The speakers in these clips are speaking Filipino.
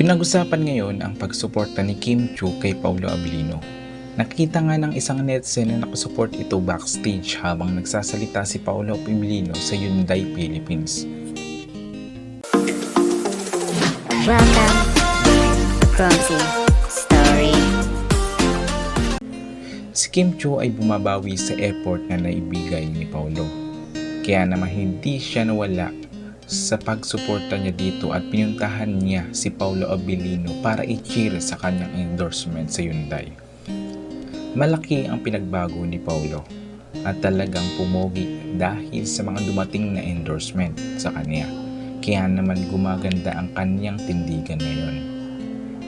Pinag-usapan ngayon ang pagsuporta ni Kim Chu kay Paulo Abilino. Nakita nga ng isang netizen na nakasupport ito backstage habang nagsasalita si Paulo Abilino sa Hyundai Philippines. Welcome to Clumsy Story. Si Kim Chu ay bumabawi sa effort na naibigay ni Paulo. Kaya naman hindi siya nawala sa pagsuporta niya dito at pinuntahan niya si Paulo Abilino para i-cheer sa kanyang endorsement sa Hyundai. Malaki ang pinagbago ni Paulo at talagang pumogi dahil sa mga dumating na endorsement sa kanya. Kaya naman gumaganda ang kanyang tindigan ngayon.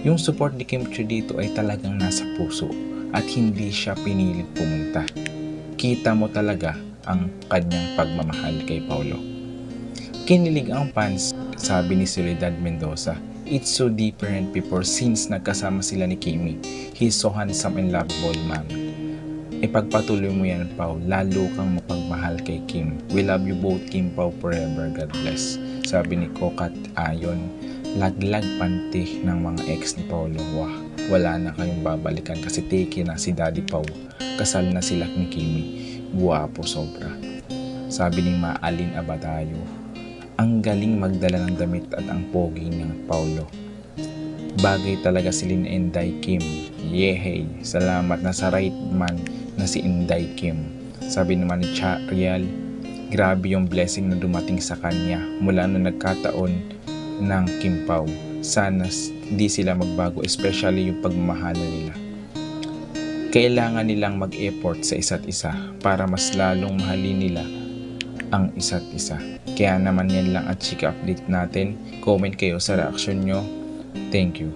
Yung support ni Kim Chu dito ay talagang nasa puso at hindi siya pinilit pumunta. Kita mo talaga ang kanyang pagmamahal kay Paulo. Kinilig ang fans, sabi ni Soledad Mendoza. It's so different before since nagkasama sila ni Kimi. He's so handsome and lovable man. Ipagpatuloy mo yan, Pau. Lalo kang mapagmahal kay Kim. We love you both, Kim Pau, forever. God bless. Sabi ni Kokat Ayon. Laglag panty ng mga ex ni Paulo. Wah, wala na kayong babalikan kasi take na si Daddy Pau. Kasal na sila ni Kimi. Guwapo sobra. Sabi ni Maalin Abadayo. Ang galing magdala ng damit at ang pogi ng Paulo. Bagay talaga si Lin Inday Kim. Yehey, salamat na sa right man na si Inday Kim. Sabi naman ni Cha Riel, grabe yung blessing na dumating sa kanya mula nung nagkataon ng Kim Pao. Sana s- di sila magbago, especially yung pagmamahalan nila. Kailangan nilang mag-effort sa isa't isa para mas lalong mahalin nila ang isa't isa. Kaya naman yan lang at chika update natin. Comment kayo sa reaction nyo. Thank you.